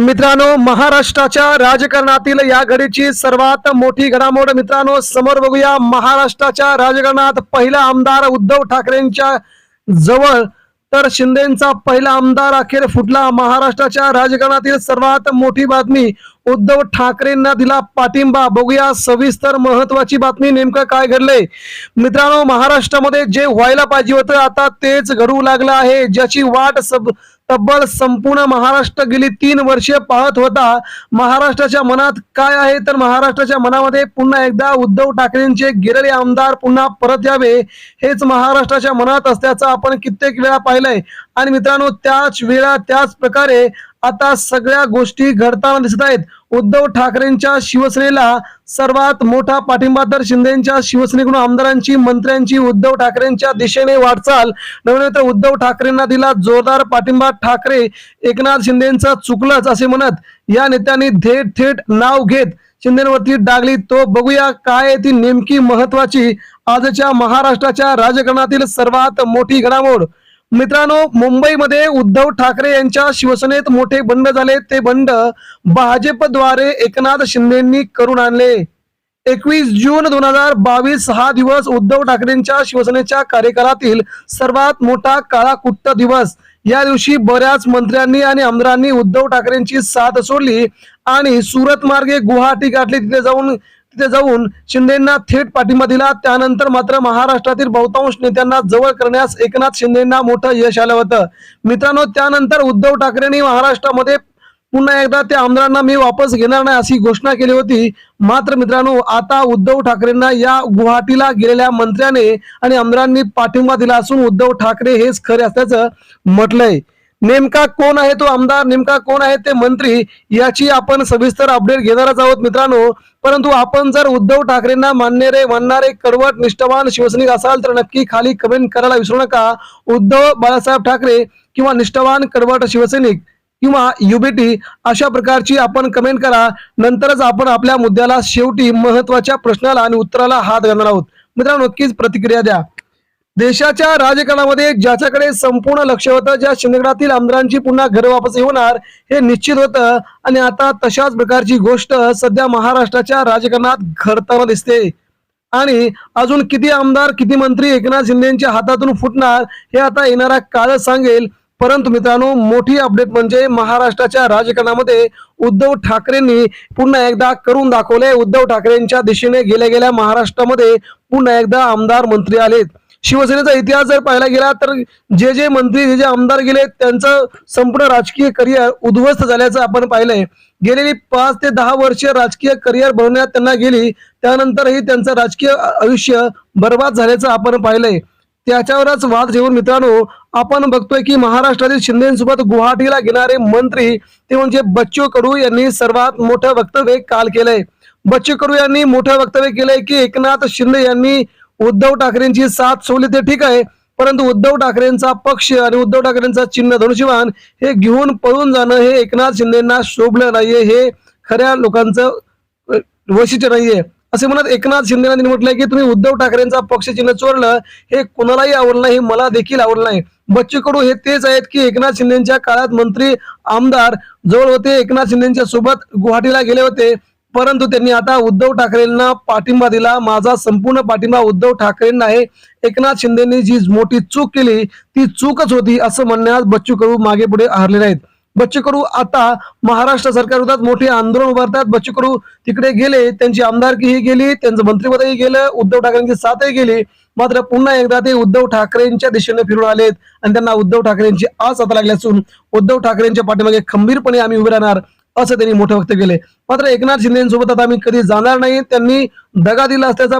मित्रांनो महाराष्ट्राच्या राजकारणातील या घडीची सर्वात मोठी घडामोड मित्रांनो समोर बघूया महाराष्ट्राच्या राजकारणात पहिला आमदार उद्धव ठाकरेंच्या जवळ. तर शिंदेचा पहिला आमदार अखेर फुटला. महाराष्ट्राच्या राजकारणातील सर्वात मोठी बातमी उद्धव ठाकरेंना दिला पाठिंबा. बघूया सविस्तर महत्वाची बातमी नेमकं काय घडलंय. मित्रांनो महाराष्ट्रामध्ये जे व्हायला पाहिजे होतं आता तेच घडू लागलं आहे. ज्याची वाट सब तब्बल संपूर्ण महाराष्ट्र गेली तीन वर्षे पाहत होता. महाराष्ट्राच्या मनात काय आहे? तर महाराष्ट्राच्या मनामध्ये पुन्हा एकदा उद्धव ठाकरेंचे गेलेले आमदार पुन्हा परत यावे हेच महाराष्ट्राच्या मनात असल्याचं आपण कित्येक वेळा पाहिलंय. आणि मित्रांनो त्याच वेळा त्याच प्रकारे आता सगळ्या गोष्टी घडताना दिसत आहेत. उद्धव ठाकरेंच्या शिवसेनेला सर्वात मोठा पाठिंबा तर शिंदेच्या शिवसेनेकडून आमदारांची मंत्र्यांची उद्धव ठाकरेंच्या दिशेने वाटचाल. नव्हे तर उद्धव ठाकरेंना दिला जोरदार पाठिंबा. ठाकरे एकनाथ शिंदेचं चुकलंच असे म्हणत या नेत्यांनी थेट थेट नाव घेत शिंदेवरती डागली. तो बघूया काय आहे ती नेमकी महत्वाची आजच्या महाराष्ट्राच्या राजकारणातील सर्वात मोठी घडामोड. मित्रांनो मुंबईमध्ये उद्धव ठाकरे यांच्या शिवसेनेत मोठे बंड झाले. ते बंड भाजपद्वारे एकनाथ शिंदेंनी करून आणले. एकवीस जून दोन हजार बावीस हा दिवस उद्धव ठाकरेंच्या शिवसेनेच्या कार्यकाळातील सर्वात मोठा काळाकुट्ट दिवस. या दिवशी बऱ्याच मंत्र्यांनी आणि आमदारांनी उद्धव ठाकरेंची साथ सोडली आणि सुरत मार्गे गुवाहाटी गाठली. तिथे जाऊन तिथे जाऊन शिंदेना थेट पाठिंबा दिला. त्यानंतर मात्र महाराष्ट्रातील बहुतांश नेत्यांना जवळ करण्यास एकनाथ शिंदेना मोठं यश आलं होतं. मित्रांनो त्यानंतर उद्धव ठाकरेंनी महाराष्ट्रामध्ये पुन्हा एकदा त्या आमदारांना मी वापस घेणार नाही अशी घोषणा केली होती. मात्र मित्रांनो आता उद्धव ठाकरेंना या गुवाहाटीला गेलेल्या मंत्र्याने आणि आमदारांनी पाठिंबा दिला असून उद्धव ठाकरे हेच खरे असल्याचं म्हटलंय. नेमका कोण आहे तो आमदार नेमका कोण आहे ते मंत्री याची आपण सविस्तर अपडेट घेणारच आहोत मित्रांनो. परंतु आपण जर उद्धव ठाकरेंना मानणारे मानणारे कडवट निष्ठावान शिवसैनिक असाल तर नक्की खाली कमेंट करायला विसरू नका. उद्धव बाळासाहेब ठाकरे किंवा निष्ठावान कडवट शिवसैनिक किंवा युबीटी अशा प्रकारची आपण कमेंट करा. नंतरच आपण आपल्या मुद्द्याला शेवटी महत्त्वाच्या प्रश्नाला आणि उत्तराला हात घालणार आहोत. मित्रांनो नक्कीच प्रतिक्रिया द्या. देशाच्या राजकारणामध्ये ज्याच्याकडे संपूर्ण लक्ष होतं ज्या शिंदेगडातील आमदारांची पुन्हा घर वापस होणार हे निश्चित होतं. आणि आता तशाच प्रकारची गोष्ट सध्या महाराष्ट्राच्या राजकारणात घडताना दिसते. आणि अजून किती आमदार किती मंत्री एकनाथ शिंदेच्या हातातून फुटणार हे आता येणारा काळ सांगेल. परंतु मित्रांनो मोठी अपडेट म्हणजे महाराष्ट्राच्या राजकारणामध्ये उद्धव ठाकरेंनी पुन्हा एकदा करून दाखवले उद्धव ठाकरेंच्या दिशेने गेल्या गेल्या महाराष्ट्रामध्ये पुन्हा एकदा आमदार मंत्री आलेत. शिवसेनेचा इतिहास जर पाहायला गेला तर जे जे मंत्री जे जे आमदार गेले त्यांचं संपूर्ण राजकीय करिअर उद्ध्वस्त झाल्याचं आपण पाहिलंय. गेलेली पाच ते दहा वर्ष राजकीय करिअर बनवण्यात त्यांना गेली त्यानंतरही त्यांचं राजकीय आयुष्य बर्बाद झाल्याचं आपण पाहिलंय. त्याच्यावरच वाद घेऊन मित्रांनो आपण बघतोय की महाराष्ट्रातील शिंदेसोबत गुवाहाटीला गेणारे मंत्री ते म्हणजे बच्चू कडू यांनी सर्वात मोठं वक्तव्य काल केलंय. बच्चू कडू यांनी मोठं वक्तव्य केलंय की एकनाथ शिंदे यांनी उद्धव ठाकरेंची साथ सोडली ते ठीक आहे परंतु उद्धव ठाकरेंचा पक्ष आणि उद्धव ठाकरेंचा चिन्ह धनुष्यवान हे घेऊन पळून जाणं हे एकनाथ शिंदेना शोभलं नाहीये हे खऱ्या लोकांचं वैशिष्ट्य नाहीये. असे म्हणत एकनाथ शिंदे यांनी म्हटलंय की तुम्ही उद्धव ठाकरेंचा पक्ष चिन्ह चोरलं हे कोणालाही आवडलं नाही मला देखील आवडलं नाही. बच्चू कडू हे तेच आहेत की एकनाथ शिंदेच्या काळात मंत्री आमदार जवळ होते एकनाथ शिंदेच्या सोबत गुवाहाटीला गेले होते. परंतु त्यांनी आता उद्धव ठाकरेंना पाठिंबा दिला. माझा संपूर्ण पाठिंबा उद्धव ठाकरेंना आहे. एकनाथ शिंदेनी जी मोठी चूक केली ती चूकच होती असं म्हणण्यास बच्चू कडू मागे पुढे हरले नाहीत. बच्चू कडू आता महाराष्ट्र सरकार विरोधात मोठे आंदोलन उभारतात. बच्चू कडू तिकडे गेले त्यांची आमदारकीही गेली त्यांचं मंत्रिपदही गेलं उद्धव ठाकरेंची साथही गेली. मात्र पुन्हा एकदा ते उद्धव ठाकरेंच्या दिशेने फिरून आलेत आणि त्यांना उद्धव ठाकरेंची आस आता लागली असून उद्धव ठाकरेंच्या पाठीमागे खंबीरपणे आम्ही उभे राहणार. असं त्यांनी मोठं वक्त केले मात्र एकनाथ शिंदेसोबत आता आम्ही कधी जाणार नाही. त्यांनी दगा दिला असल्याचा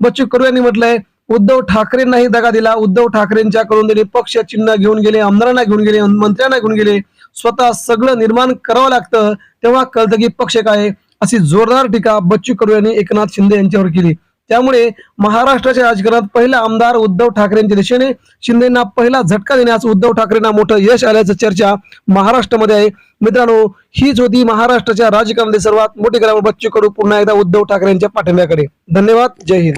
बच्चू कडू यांनी म्हटलंय. उद्धव ठाकरेंनाही दगा दिला. उद्धव ठाकरेंच्या कडून त्यांनी पक्ष चिन्ह घेऊन गेले आमदारांना घेऊन गेले मंत्र्यांना घेऊन गेले. स्वतः सगळं निर्माण करावं लागतं. तेव्हा कळतं की पक्ष काय अशी जोरदार टीका बच्चू कडू यांनी एकनाथ शिंदे यांच्यावर केली. त्यामुळे महाराष्ट्राच्या राजकारणात पहिला आमदार उद्धव ठाकरेंच्या दिशेने शिंदेना पहिला झटका देण्यास उद्धव ठाकरेंना मोठं यश आल्याचं चर्चा महाराष्ट्रामध्ये आहे. मित्रांनो हीच होती महाराष्ट्राच्या राजकारणातील सर्वात मोठी घडामोड बच्चू कडू पुन्हा एकदा उद्धव ठाकरेंच्या पाठिंब्याकडे. धन्यवाद. जय हिंद.